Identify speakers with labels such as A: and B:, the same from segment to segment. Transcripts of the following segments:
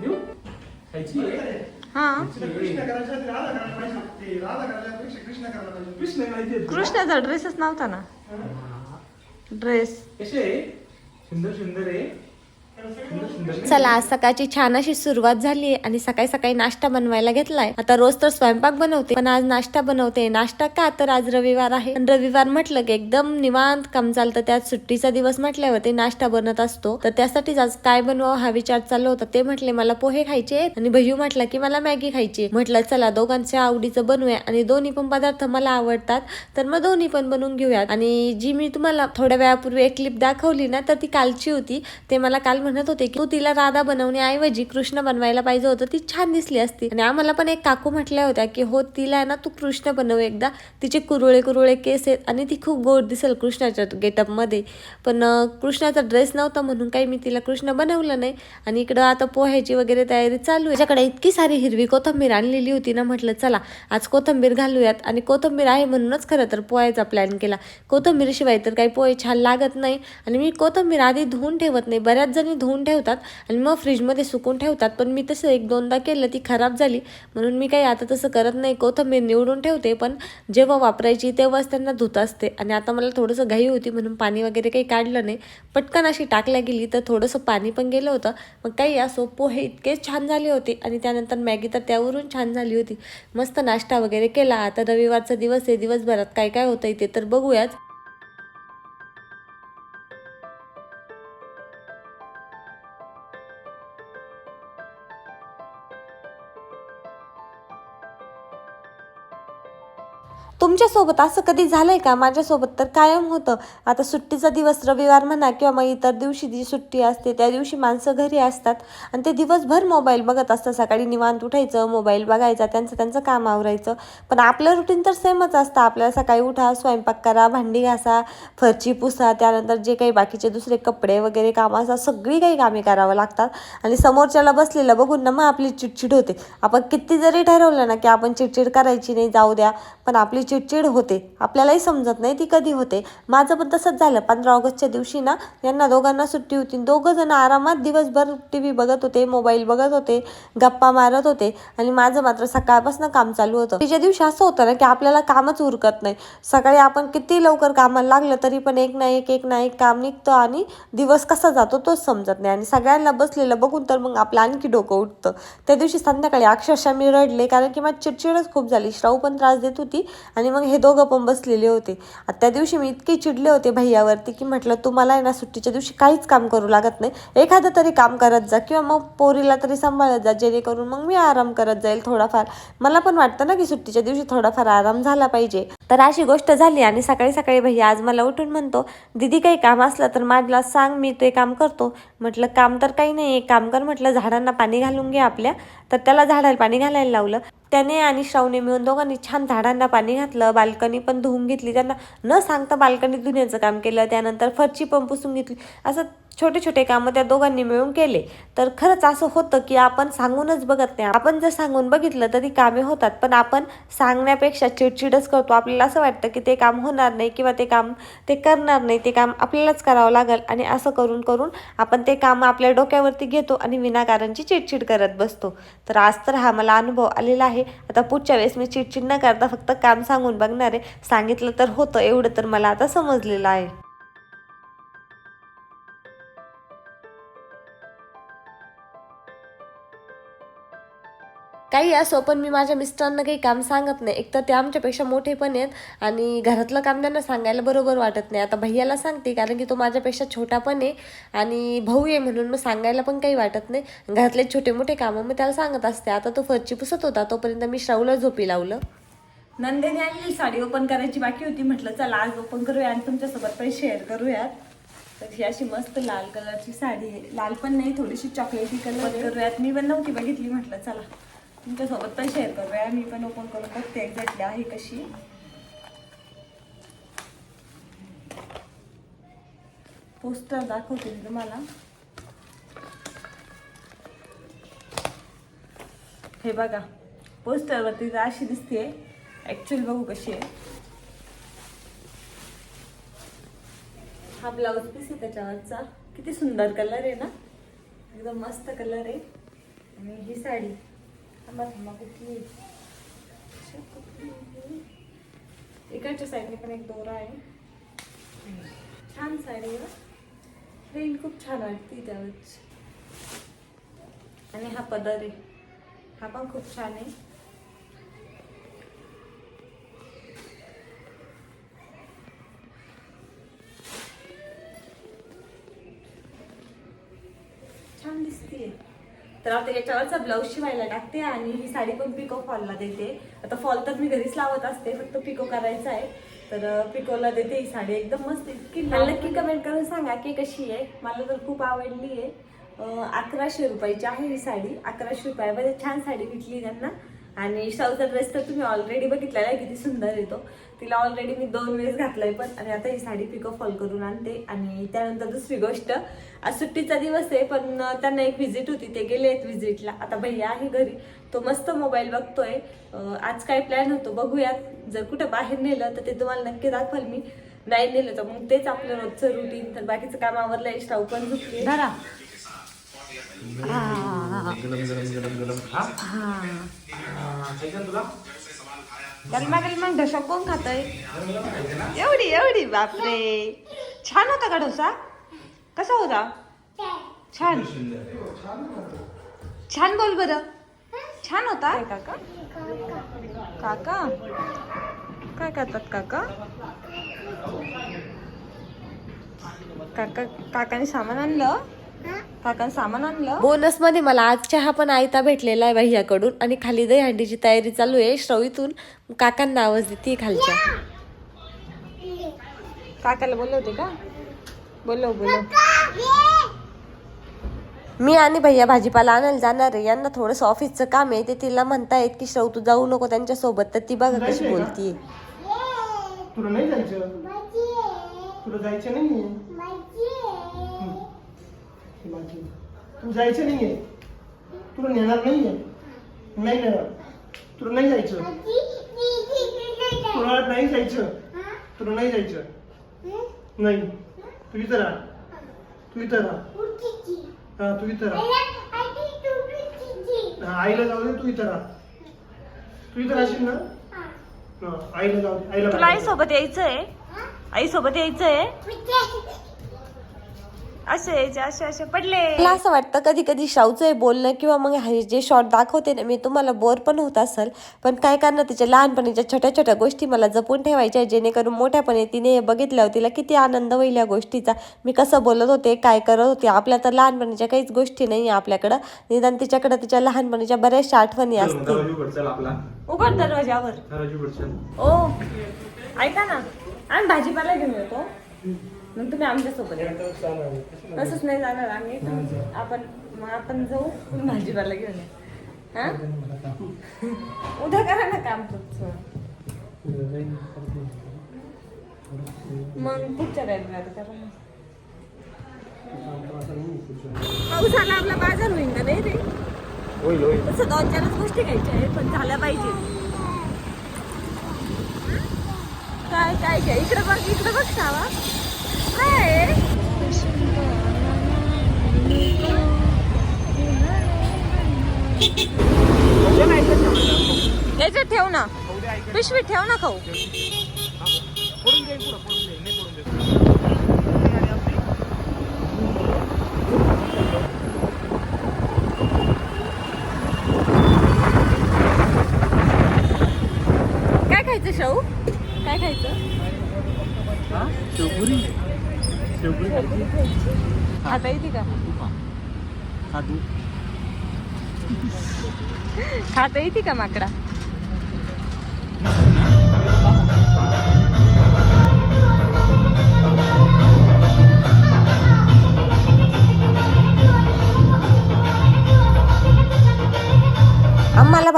A: देऊ खायची? आहे?
B: हा.
C: कृष्ण करायचं ते राधा करायला पाहिजे ते राधा करायला कृष्ण करायला पाहिजे
A: कृष्ण माहिती
B: कृष्णाचा ड्रेसच नव्हता ना. ड्रेस
A: कसे? आहे सुंदर सुंदर आहे?
B: चला आज सकाळची छान अशी सुरुवात झाली आणि सकाळी सकाळी नाश्ता बनवायला घेतलाय. आता रोज तर स्वयंपाक बनवते पण आज नाश्ता बनवते. नाश्ता का? तर आज रविवार आहे. आणि रविवार म्हटलं की एकदम निवांत काम चालतं. त्यात सुट्टीचा दिवस म्हटल्यावर ते नाश्ता बनत असतो. तर त्यासाठीच आज काय बनवावं हा विचार चालू होता. ते म्हटले मला पोहे खायचे आणि भैयू म्हटलं की मला मॅगी खायची म्हटलं चला दोघांच्या आवडीचं बनवूया. आणि दोन्ही पण पदार्थ मला आवडतात. तर मग दोन्ही पण बनवून घेऊयात. आणि जी मी तुम्हाला थोड्या वेळापूर्वी एक क्लिप दाखवली ना तर ती कालची होती. ते मला काल म्हणत होते की तू तिला राधा बनवण्याऐवजी कृष्ण बनवायला पाहिजे होतं ती छान दिसली असती. आणि आम्हाला पण एक काकू म्हटल्या होत्या की हो तिला आहे ना तू कृष्ण बनव एकदा. तिचे कुरुळे कुरुळे केस आहेत आणि ती खूप गोड दिसेल कृष्णाच्या गेटअपमध्ये. पण कृष्णाचा ड्रेस नव्हता म्हणून काही मी तिला कृष्ण बनवलं नाही. आणि इकडं आता पोह्याची वगैरे तयारी चालू आहे. त्याच्याकडे इतकी सारी हिरवी कोथंबीर आणलेली होती ना म्हटलं चला आज कोथंबीर घालूयात. आणि कोथंबीर आहे म्हणूनच खरं तर पोह्याचा प्लॅन केला. कोथंबीर शिवाय तर काही पोहे छान लागत नाही. आणि मी कोथंबीर आधी धुवून ठेवत नाही. बऱ्याच जणी धुवून ठेवतात आणि मग फ्रीजमध्ये सुकून ठेवतात. पण मी तसं एक दोनदा केलं ती खराब झाली. म्हणून मी काही आता तसं करत नाही. कोथंबीर निवडून ठेवते पण जेव्हा वापरायची तेव्हाच त्यांना धुत असते. आणि आता मला थोडंसं घाई होती म्हणून पाणी वगैरे काही काढलं नाही. पटकन अशी टाकल्या गेली तर थोडंसं पाणी पण गेलं होतं. मग काही असो पोहे इतके छान झाले होते. आणि त्यानंतर मॅगी तर त्यावरून छान झाली होती. मस्त नाश्ता वगैरे केला. आता रविवारचा दिवस आहे. दिवसभरात काय काय होतं ते तर बघूयाच. तुमच्यासोबत असं कधी झालं आहे का? माझ्यासोबत तर कायम होतं. आता सुट्टीचा दिवस रविवार म्हणा किंवा मग इतर दिवशी जी सुट्टी असते त्या दिवशी माणसं घरी असतात आणि ते दिवसभर मोबाईल बघत असतात. सकाळी निवांत उठायचं मोबाईल बघायचा त्यांचं त्यांचं काम आवरायचं. पण आपलं रुटीन तर सेमच असतं. आपल्याला सकाळी उठा स्वयंपाक करा भांडी घासा फरची पुसा त्यानंतर जे काही बाकीचे दुसरे कपडे वगैरे कामं असतात सगळी काही कामे करावं लागतात. आणि समोरच्याला बसलेलं बघून ना मग आपली चिडचिड होते. आपण किती जरी ठरवलं ना की आपण चिडचिड करायची नाही जाऊ द्या. पण आपली चिडचिड होते. आपल्यालाही समजत नाही ती कधी होते. माझं पण तसंच झालं. पंधरा ऑगस्टच्या दिवशी ना यांना दोघांना सुट्टी होती. दोघं जण आरामात दिवसभर टी व्ही बघत होते मोबाईल बघत होते गप्पा मारत होते. आणि माझं मात्र सकाळपासून काम चालू होतं. तिच्या दिवशी असं होतं ना की आपल्याला कामच उरकत नाही. सकाळी आपण किती लवकर कामाला लागलं तरी पण एक ना एक एक ना एक काम निघतं आणि दिवस कसा जातो तोच समजत नाही. आणि सगळ्यांना बसलेलं बघून तर मग आपलं आणखी डोकं उठतं. त्या दिवशी संध्याकाळी अक्षरशः मी रडले कारण की माझी चिडचिडच खूप झाली. श्राऊ पण त्रास देत होती. आणि मग हे दोघं पण बसलेले होते. त्या दिवशी मी इतके चिडले होते भैयावरती की म्हटलं तू मला आहे ना सुट्टीच्या दिवशी काहीच काम करू लागत नाही. एखादं तरी काम करत जा किंवा मग पोरीला तरी सांभाळत जा जेणेकरून मग मी आराम करत जाईल थोडाफार. मला पण वाटतं ना की सुट्टीच्या दिवशी थोडाफार आराम झाला पाहिजे. तर अशी गोष्ट झाली आणि सकाळी सकाळी भैया आज मला उठून म्हणतो दीदी काही काम असलं तर माझला सांग मी ते काम करतो. म्हटलं काम तर काही नाही एक काम कर. म्हटलं झाडांना पाणी घालून घे आपल्या. तर त्याला झाडाला पाणी घालायला लावलं. त्याने आणि श्रावणे मिळून दोघांनी छान झाडांना पाणी घातलं बाल्कनी पण धुवून घेतली. त्यांना न सांगता बाल्कनी धुण्याचं काम केलं. त्यानंतर फरची पण पुसून घेतली. असं छोटे छोटे कामं त्या दोघांनी मिळून केले. तर खरंच असं होतं की आपण सांगूनच बघत नाही. आपण जर सांगून बघितलं तरी कामे होतात पण आपण सांगण्यापेक्षा चिडचिडच करतो. आपल्याला असं वाटतं की ते काम होणार नाही किंवा ते काम ते करणार नाही ते काम आपल्यालाच करावं लागेल. आणि असं करून करून आपण ते काम आपल्या डोक्यावरती घेतो आणि विनाकारणची चिडचिड करत बसतो. तर आज तर हा मला अनुभव आलेला आहे. आता पुढच्या वेळेस मी चिडचिड न करता फक्त काम सांगून बघणार. आहे सांगितलं तर होतं एवढं तर मला आता समजलेलं आहे. काही असो पण मी माझ्या मिस्टरांना काही काम सांगत नाही. एक तर ते आमच्यापेक्षा मोठे पण आहेत आणि घरातलं काम त्यांना सांगायला बरोबर वाटत नाही. आता भैयाला सांगते कारण की तो माझ्यापेक्षा छोटा पण आहे आणि भाऊ आहे म्हणून मग सांगायला पण काही वाटत नाही. घरातले छोटे मोठे कामं मी त्याला सांगत असते. आता तो फरची पुसत होता तोपर्यंत मी श्रावला झोपी लावलं.
D: नंदेने आणलेली साडी ओपन करायची बाकी होती. म्हटलं चला आज ओपन करूया आणि तुमच्यासोबत पण शेअर करूयात. तर ही अशी मस्त लाल कलरची साडी आहे. लाल पण नाही थोडीशी चॉकलेटी कलर करूयात. मी पण नव्हती बघितली. म्हटलं चला. तुमच्यासोबत पण शेअर करूया. मी पण ओपन करून बघते एक्झॅक्टली आहे कशी. पोस्टर दाखवते मी तुम्हाला. हे बघा पोस्टरवरती तर अशी दिसते ॲक्च्युअल बघू कशी आहे. हा ब्लाऊज पीस आहे त्याच्यावरचा. किती सुंदर कलर आहे ना. एकदम मस्त कलर आहे. आणि ही साडी. इकडच्या साईडने पण एक दोरा आहे. छान साडी आहे. खूप छान वाटते त्यावेळेस. आणि हा पदर आहे. हा पण खूप छान आहे. छान दिसते तर आता याच्यावरचा ब्लाऊज शिवायला टाकते आणि ही साडी पण पिको फॉलला देते. आता फॉल तर मी घरीच लावत असते फक्त पिको करायचा आहे. तर पिकोला देते ही साडी. एकदम मस्त इतकी मला नक्की कमेंट करून सांगा की कशी आहे. मला तर खूप आवडली आहे. अकराशे रुपयाची आहे ही साडी. अकराशे रुपयामध्ये छान साडी भेटली त्यांना. आणि शाहूचा ड्रेस तर तुम्ही ऑलरेडी बघितलेला आहे किती सुंदर येतो तिला ऑलरेडी मी दोन वेळेस घातलाय पण आणि आता ही साडी पिको फॉल करून आणते. आणि त्यानंतर दुसरी गोष्ट आज सुट्टीचा दिवस आहे पण त्यांना एक व्हिजिट होती ते गेले आहेत व्हिजिटला आता भैया आहे घरी तो मस्त मोबाईल बघतोय. आज काय प्लॅन होतो बघूयात. जर कुठं बाहेर नेलं तर ते तुम्हाला नक्की दाखवाल मी. नाही नेलं तर मग तेच आपलं रोजचं रुटीन तर बाकीचं काम आवरलं आहे श्राव पण झुकले
A: गरम गरम गरम गरम खा हा, खायचं तुला?
D: गलमा गलमा ढोसा कोण खातोय? एवढी एवढी बापरे. छान होता का डोसा? कसा होता? छान.
A: सुंदर
D: छान बोल बरं. छान होता? काका? काका? काय करतात काका? काका काकाने सामान आणलं. काकाने सामान आणलं.
B: बोनसमध्ये मला आज चहा पण आयता भेटलेला आहे भैयाकडून. आणि खाली दही हंडीची तयारी चालू आहे. श्रवीतून काकांना आवाज देते खालच्या.
D: काकाला बोलवते का? बोलव बोलव.
B: मी आणि भैया भाजीपाला आणायला जाणार आहे. यांना थोडंसं ऑफिसचं काम आहे. ते तिला म्हणतायत की श्रव तू जाऊ नको त्यांच्यासोबत तर ती बघा कशी बोलतीये.
C: तुला नाही जायचं? तुला जायचं नाहीये? हं. माझी. तुला जायचं नाहीये. तुला नेणार नाहीये. नाही नेणार. तुला नाही जायचं. तुला नाही जायचं. तुला नाही जायचं. नाही. तू इथं राहा. तू इथं राहा. हा तू इथं राहा. हा, आईला जाऊ दे तू इथं राहा. तू इथं राहशील ना? हा, आईला जाऊ दे आईला
D: तुला आई
C: बाहेर
D: सोबत यायचंय? आई सोबत यायचंय असे यायचे असे असे पडले.
B: मला असं वाटतं कधी कधी शाऊचं बोलणं किंवा मग हे जे शॉर्ट दाखवते ना मी तुम्हाला बोर पण होत असेल पण काय करणार तिच्या लहानपणीच्या छोट्या छोट्या गोष्टी मला जपून ठेवायच्या जेणेकरून मोठ्यापणे तिने हे बघितल्यावर तिला किती आनंद होईल या गोष्टीचा. मी कसं बोलत होते काय करत होते आपल्या तर लहानपणीच्या काहीच गोष्टी नाही आहे आपल्याकडं. निदान तिच्याकडं तिच्या लहानपणीच्या बऱ्याचशा आठवणी असतील.
A: उघड
D: दरवाजावर. ओ ऐका ना. आम्ही भाजीपाला घेऊन येतो. मग तुम्ही आमच्यासोबत या. तसंच नाही जाणार आम्ही. पण आपण मग आपण जाऊ भाजीपाला घेऊन या. हा? उद्या करा ना काम तुमचं. मग पुढच्या रविवारी करा ना. पाऊस आला आपला बाजार होईल का नाही रे?
A: होईल होईल.
D: तसं दोन चारच गोष्टी घ्यायच्या आहेत पण झाल्या पाहिजे. काय काय घ्या? इकडे बघ इकडे बघ सावा काय आहे? याच्यात ठेव ना. पिशवी ठेव ना खाऊ. काय खायचं शाहू? काय खायचं?
A: शेवपुरी? शेवपुरी
D: खाता येते का? खाता येते का माकडा?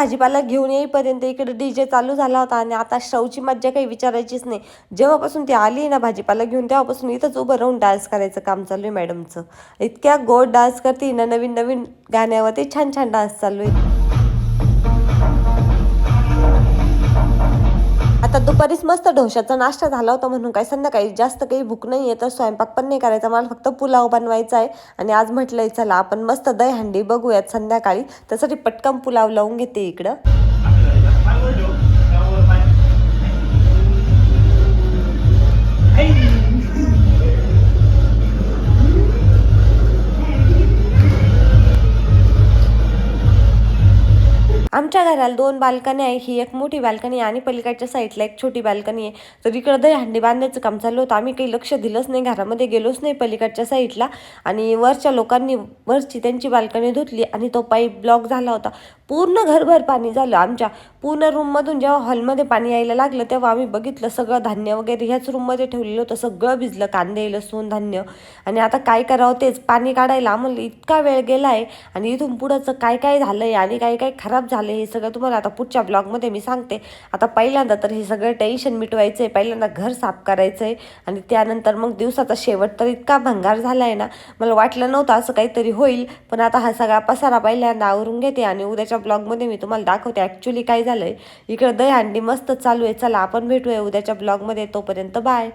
B: भाजीपाला घेऊन येईपर्यंत इकडे डीजे चालू झाला होता आणि आता शौची मज्जा काही विचारायचीच नाही. जेव्हापासून ती आली ना भाजीपाला घेऊन तेव्हापासून इथंच उभं राहून डान्स करायचं काम चालू आहे मॅडमचं इतक्या गोड डान्स करते ना नवीन नवीन गाण्यावरती छान छान डान्स चालू आहे. आता दुपारीच मस्त ढोशाचा नाश्ता झाला होता म्हणून काय संध्याकाळी जास्त काही भूक नाही आहे तर स्वयंपाक पण नाही करायचा. मला फक्त पुलाव बनवायचा आहे. आणि आज म्हटलंय चला आपण मस्त दहीहंडी बघूयात संध्याकाळी. त्यासाठी पटकन पुलाव लावून घेते इकडं. घराला दोन बाल्कनी आहे. ही एक मोठी बाल्कनी आणि पलीकडच्या साईडला एक छोटी बाल्कनी आहे. तर इकडं दहीहंडी बांधायचं काम चालू होतं आम्ही काही लक्ष दिलंच नाही. घरामध्ये गेलोच नाही पलीकडच्या साईडला. आणि वरच्या लोकांनी वरची त्यांची बाल्कनी धुतली आणि तो पाईप ब्लॉक झाला होता. पूर्ण घरभर पाणी झालं आमच्या. पूर्ण रूममधून जेव्हा हॉलमध्ये पाणी यायला लागलं तेव्हा आम्ही बघितलं सगळं धान्य वगैरे ह्याच रूममध्ये ठेवलेलं होतं. सगळं भिजलं कांदे लसूण धान्य. आणि आता काय करावं तेच. पाणी काढायला आम्हाला इतका वेळ गेला आहे आणि इथून पुढंचं काय काय झालं आहे आणि काय काय खराब झालं हे सगळं सगळं तुम्हाला आता पुढच्या ब्लॉगमध्ये मी सांगते. आता पहिल्यांदा तर हे सगळं टेन्शन मिटवायचं आहे पहिल्यांदा घर साफ करायचं आहे आणि त्यानंतर मग दिवसाचा शेवट तर इतका भंगार झाला आहे ना मला वाटलं नव्हतं असं काहीतरी होईल पण आता हा सगळा पसारा पहिल्यांदा आवरून घेते आणि उद्याच्या ब्लॉगमध्ये मी तुम्हाला दाखवते ॲक्च्युली काय झालं आहे इकडं दहीहंडी मस्त चालू आहे चला आपण भेटूया उद्याच्या ब्लॉगमध्ये तोपर्यंत बाय.